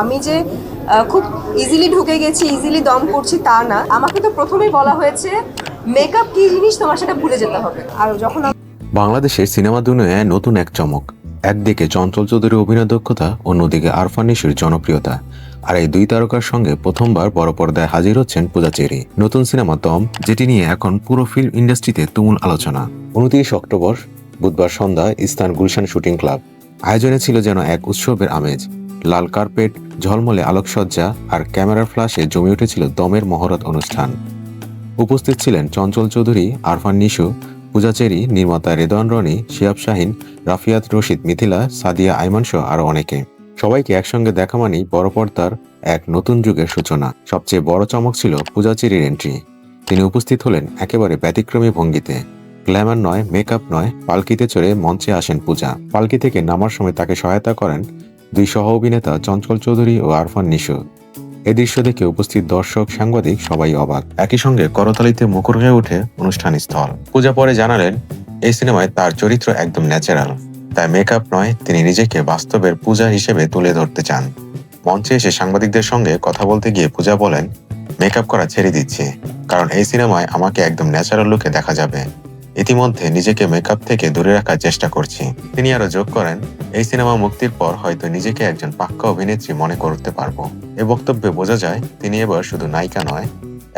আমি যে খুব ইজিলি ঢুকে গেছি ইজিলি দম করছি তা না। আমাকে তো প্রথমেই বলা হয়েছে মেকআপ কি জিনিস তোমার সেটা ভুলে যেতে হবে। আর যখন বাংলাদেশের সিনেমা দুনিয়ায় নতুন এক চমক। একদিকে চঞ্চল চৌধুরীর অভিনয় দক্ষতা, অন্যদিকে আরফান নিশোর জনপ্রিয়তা। আর এই দুই তারকার সঙ্গে প্রথমবার বড় পর্দায় হাজির হচ্ছেন পূজা চেরি। নতুন সিনেমা দম, যেটি নিয়ে এখন পুরো ফিল্ম ইন্ডাস্ট্রিতে তুমুল আলোচনা। উনত্রিশ অক্টোবর, বুধবার সন্ধ্যা ইস্তান গুলশান শুটিং ক্লাব। আয়োজনে ছিল যেন এক উৎসবের আমেজ। লাল কার্পেট, ঝলমলে আলোকসজ্জা আর ক্যামেরার ফ্ল্যাশে জমে উঠেছিল দমের মহরত অনুষ্ঠান। উপস্থিত ছিলেন চঞ্চল চৌধুরী, আরফান নিশু পূজাচেরি নির্মাতা রেদওয়ান রনি, শিয়াব শাহিন, রাফিয়াত রশিদ মিথিলা, সাদিয়া আইমান সহ আরও অনেকে। সবাইকে একসঙ্গে দেখা মানেই বড় পর্দার এক নতুন যুগের সূচনা। সবচেয়ে বড় চমক ছিল পূজাচেরির এন্ট্রি তিনি উপস্থিত হলেন একেবারে ব্যতিক্রমী ভঙ্গিতে। গ্ল্যামার নয় মেকআপ নয়, পালকিতে চড়ে মঞ্চে আসেন পূজা। পালকি থেকে নামার সময় তাকে সহায়তা করেন দুই সহ অভিনেতা চঞ্চল চৌধুরী ও আরফান নিশু। এ দৃশ্য দেখে উপস্থিত দর্শক, সাংবাদিক সবাই অবাক। একই সঙ্গে করতালিতে মুখর হয়ে ওঠে অনুষ্ঠান স্থল। পূজা পরে জানালেন, এই সিনেমায় তার চরিত্র একদম ন্যাচারাল। তাই মেকআপ নয়, তিনি নিজেকে বাস্তবের পূজা হিসেবে তুলে ধরতে চান। মঞ্চে এসে সাংবাদিকদের সঙ্গে কথা বলতে গিয়ে পূজা বলেন, মেকআপ করা ছেড়ে দিচ্ছি, কারণ এই সিনেমায় আমাকে একদম ন্যাচারাল লুকে দেখা যাবে। ইতিমধ্যে নিজেকে মেকআপ থেকে দূরে রাখার চেষ্টা করছি। তিনি আরও যোগ করেন, এই সিনেমা মুক্তির পর হয়তো নিজেকে একজন পাক্কা অভিনেত্রী মনে করতে পারব। এ বক্তব্যে বোঝা যায়, তিনি এবার শুধু নায়িকা নয়,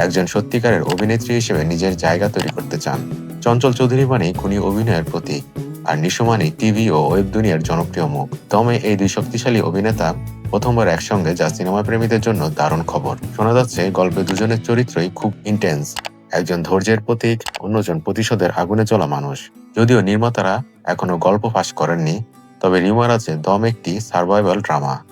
একজন সত্যিকারের অভিনেত্রী হিসেবে নিজের জায়গা তৈরি করতে চান। চঞ্চল চৌধুরী মানে খুনি অভিনয়ের প্রতীক, আর নিশো মানে টিভি ও ওয়েব দুনিয়ার জনপ্রিয় মুখ। দমে এই দুই শক্তিশালী অভিনেতা প্রথমবার একসঙ্গে যা সিনেমা প্রেমীদের জন্য দারুণ খবর। শোনা যাচ্ছে, গল্পে দুজনের চরিত্রই খুব ইন্টেন্স একজন ধৈর্যের প্রতীক, অন্যজন প্রতিশোধের আগুনে চলা মানুষ। যদিও নির্মাতারা এখনও গল্প ফাঁস করেননি, তবে রিমার আছে দম একটি সার্ভাইভাল ড্রামা